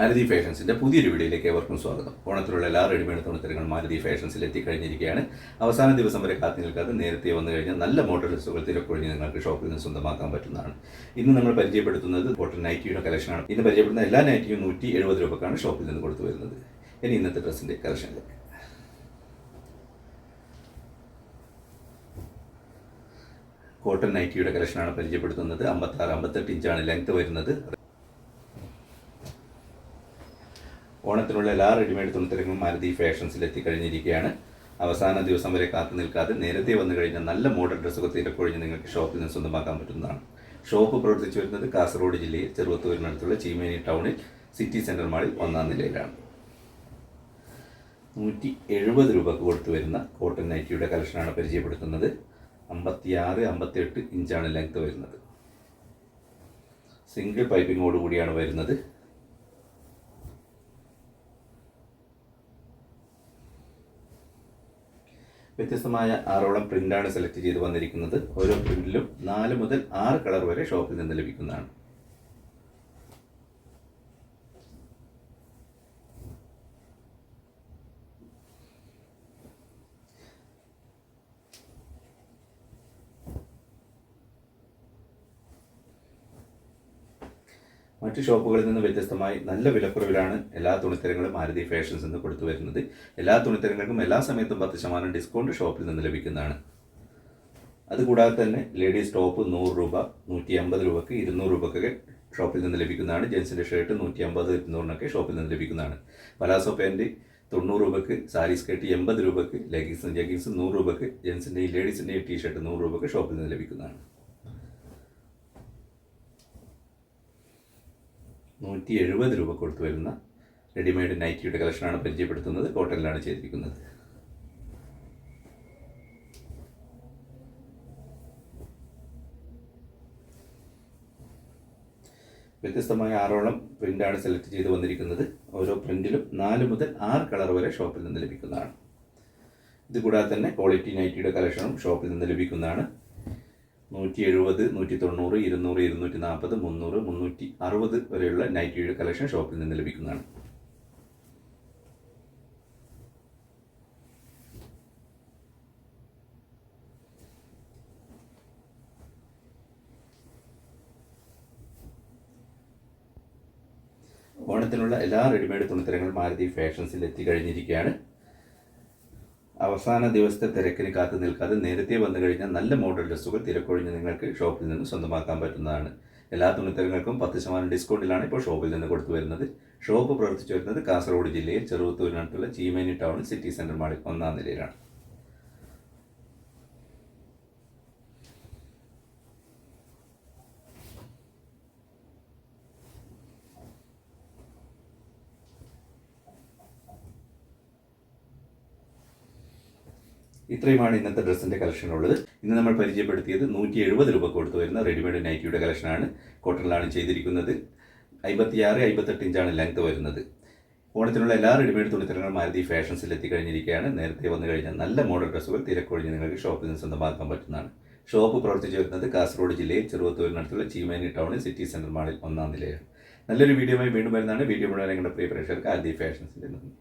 മാരുതി ഫാഷൻസിന്റെ പുതിയൊരു വീഡിയോയിലേക്ക് ഏവർക്കും സ്വാഗതം. ഓണത്തിലുള്ള എല്ലാ റെഡിമെയ്ഡ് തുണിത്തരങ്ങൾ മാരുതി ഫാഷൻസിൽ എത്തിക്കഴിഞ്ഞിരിക്കുകയാണ്. അവസാന ദിവസം വരെ കാത്തു നിൽക്കാതെ നേരത്തെ വന്നു കഴിഞ്ഞാൽ നല്ല മോഡൽ ഡ്രസ്സുകൾ തിരക്കൊഴിഞ്ഞ് നിങ്ങൾക്ക് ഷോപ്പിൽ നിന്ന് സ്വന്തമാക്കാൻ പറ്റുന്നതാണ്. ഇന്ന് നമ്മൾ പരിചയപ്പെടുത്തുന്നത് കോട്ടൺ നൈറ്റിയുടെ കളക്ഷനാണ് ഇന്ന് പരിചയപ്പെടുന്ന എല്ലാ നൈറ്റിയും നൂറ്റി എഴുപത് രൂപക്കാണ് ഷോപ്പിൽ നിന്ന് കൊടുത്തു വരുന്നത്. ഇനി ഇന്നത്തെ ഡ്രസ്സിന്റെ കളക്ഷനിലേക്ക് കോട്ടൺ നൈറ്റിയുടെ കളക്ഷനാണ് പരിചയപ്പെടുത്തുന്നത്. അമ്പത്താറ് അമ്പത്തെട്ട് ഇഞ്ചാണ് ലെങ്ത് വരുന്നത്. ഓണത്തിനുള്ള എല്ലാ റെഡിമെയ്ഡ് തുണിത്തരങ്ങളും മാരുതി ഫാഷൻസിൽ എത്തിക്കഴിഞ്ഞിരിക്കുകയാണ് അവസാന ദിവസം വരെ കാത്തു നിൽക്കാതെ നേരത്തെ വന്നു കഴിഞ്ഞാൽ നല്ല മോഡൽ ഡ്രസ്സൊക്കെ തിരക്കൊഴിഞ്ഞ് നിങ്ങൾക്ക് ഷോപ്പിൽ നിന്ന് സ്വന്തമാക്കാൻ പറ്റുന്നതാണ്. ഷോപ്പ് പ്രവർത്തിച്ചു വരുന്നത് കാസർഗോഡ് ജില്ലയിൽ ചെറുവത്തൂരിനടുത്തുള്ള ചീമേനി ടൗണിൽ സിറ്റി സെന്റർ മാളിൽ ഒന്നാം നിലയിലാണ്. നൂറ്റി എഴുപത് രൂപക്ക് കൊടുത്തു വരുന്ന കോട്ടൺ നൈറ്റിയുടെ കളക്ഷനാണ് പരിചയപ്പെടുത്തുന്നത്. അമ്പത്തിയാറ് അമ്പത്തിയെട്ട് ഇഞ്ചാണ് ലെങ്ത് വരുന്നത്. സിംഗിൾ പൈപ്പിങ്ങോട് കൂടിയാണ് വരുന്നത്. വ്യത്യസ്തമായ ആറോളം പ്രിന്റാണ് സെലക്ട് ചെയ്ത് വന്നിരിക്കുന്നത്. ഓരോ പ്രിന്റിലും നാല് മുതൽ ആറ് കളർ വരെ ഷോപ്പിൽ നിന്ന് ലഭിക്കുന്നതാണ്. മറ്റ് ഷോപ്പുകളിൽ നിന്ന് വ്യത്യസ്തമായി നല്ല വിലക്കുറവിലാണ് എല്ലാ തുണിത്തരങ്ങളും മാരുതി ഫാഷൻസ് എന്ന് കൊടുത്തു വരുന്നത്. എല്ലാ തുണിത്തരങ്ങൾക്കും എല്ലാ സമയത്തും പത്ത് ശതമാനം ഡിസ്കൗണ്ട് ഷോപ്പിൽ നിന്ന് ലഭിക്കുന്നതാണ്. അതുകൂടാതെ തന്നെ ലേഡീസ് ടോപ്പ് നൂറ് രൂപ നൂറ്റി അമ്പത് രൂപക്ക് ഇരുന്നൂറ് രൂപക്കൊക്കെ ഷോപ്പിൽ നിന്ന് ലഭിക്കുന്നതാണ്. ജെൻസിന്റെ ഷർട്ട് നൂറ്റി അമ്പത് ഇരുന്നൂറിനൊക്കെ ഷോപ്പിൽ നിന്ന് ലഭിക്കുന്നതാണ്. പലാസോ പാന്റ് തൊണ്ണൂറ് രൂപക്ക് സാരി സ്കേർട്ട് എൺപത് രൂപക്ക് ലെഗിങ്സും ജഗിങ്സും നൂറ് രൂപക്ക് ജെൻസിന്റെയും ലേഡീസിന്റെയും ടീ ഷർട്ട് നൂറ് രൂപയ്ക്ക് ഷോപ്പിൽ നിന്ന് ലഭിക്കുന്നതാണ്. നൂറ്റി എഴുപത് രൂപ കൊടുത്തു വരുന്ന റെഡിമെയ്ഡ് നൈറ്റിയുടെ കളക്ഷനാണ് പരിചയപ്പെടുത്തുന്നത്. കോട്ടണിലാണ് ചെയ്തിരിക്കുന്നത്. വ്യത്യസ്തമായ ആറോളം പ്രിന്റാണ് സെലക്ട് ചെയ്ത് വന്നിരിക്കുന്നത്. ഓരോ പ്രിന്റിലും നാല് മുതൽ ആറ് കളർ വരെ ഷോപ്പിൽ നിന്ന് ലഭിക്കുന്നതാണ്. ഇതുകൂടാതെ തന്നെ ക്വാളിറ്റി നൈറ്റിയുടെ കളക്ഷനും ഷോപ്പിൽ നിന്ന് ലഭിക്കുന്നതാണ്. നൂറ്റി എഴുപത് നൂറ്റി തൊണ്ണൂറ് ഇരുന്നൂറ് ഇരുന്നൂറ്റി നാൽപ്പത് മുന്നൂറ് മുന്നൂറ്റി അറുപത് വരെയുള്ള നൈറ്റിയുടെ കളക്ഷൻ ഷോപ്പിൽ നിന്ന് ലഭിക്കുന്നതാണ്. ഓണത്തിനുള്ള എല്ലാ റെഡിമെയ്ഡ് തുണിത്തരങ്ങളും മാരുതി ഫാഷൻസിൽ എത്തിക്കഴിഞ്ഞിരിക്കുകയാണ്. അവസാന ദിവസത്തെ തിരക്കിന് കാത്തു നിൽക്കാതെ നേരത്തെ വന്നു കഴിഞ്ഞാൽ നല്ല മോഡൽ ഡ്രസ്സുകൾ തിരക്കൊഴിഞ്ഞ് നിങ്ങൾക്ക് ഷോപ്പിൽ നിന്ന് സ്വന്തമാക്കാൻ പറ്റുന്നതാണ്. എല്ലാ തുണിത്തരങ്ങൾക്കും പത്ത് ശതമാനം ഡിസ്കൗണ്ടിലാണ് ഇപ്പോൾ ഷോപ്പിൽ നിന്ന് കൊടുത്തു വരുന്നത്. ഷോപ്പ് പ്രവർത്തിച്ചു വരുന്നത് കാസർഗോഡ് ജില്ലയിൽ ചെറുവത്തൂരിനടുത്തുള്ള ചീമേനി ടൗൺ സിറ്റി സെന്റർ മാളിൽ ഒന്നാം നിലയിലാണ്. ഇത്രയുമാണ് ഇന്നത്തെ ഡ്രസ്സിന്റെ കളക്ഷൻ ഉള്ളത് ഇന്ന് നമ്മൾ പരിചയപ്പെടുത്തിയത് നൂറ്റി എഴുപത് രൂപ കൊടുത്തു വരുന്ന റെഡിമെയ്ഡ് നൈറ്റിയുടെ കളക്ഷനാണ്. കോട്ടണിലാണ് ചെയ്തിരിക്കുന്നത്. അമ്പത്തിയാറ് അമ്പത്തെട്ട് ഇഞ്ചാണ് ലെങ്ത് വരുന്നത്. ഓണത്തിനുള്ള എല്ലാ റെഡിമെയ്ഡ് തുണിത്തരങ്ങളും മാരുതി ഫാഷൻസിൽ എത്തിക്കഴിഞ്ഞിരിക്കുകയാണ്. നേരത്തെ വന്നു കഴിഞ്ഞാൽ നല്ല മോഡൽ ഡ്രസ്സുകൾ തിരക്കൊഴിഞ്ഞ് നിങ്ങൾക്ക് ഷോപ്പിൽ നിന്ന് സ്വന്തമാക്കാൻ പറ്റുന്നതാണ്. ഷോപ്പ് പ്രവർത്തിച്ചു വരുന്നത് കാസർഗോഡ് ജില്ലയിൽ ചെറുവത്തൂരിനടുത്തുള്ള ചീമേനി ടൗണിൽ സിറ്റി സെന്റർ മാളിൽ ഒന്നാം നിലയാണ്. നല്ലൊരു വീഡിയോയുമായി വീണ്ടും വരുന്നതാണ്. വീഡിയോ മുഴുവൻ നിങ്ങളുടെ പ്രിയ പ്രേക്ഷകർക്ക് ആദ്യ ഫാഷൻസിന്റെ നന്ദി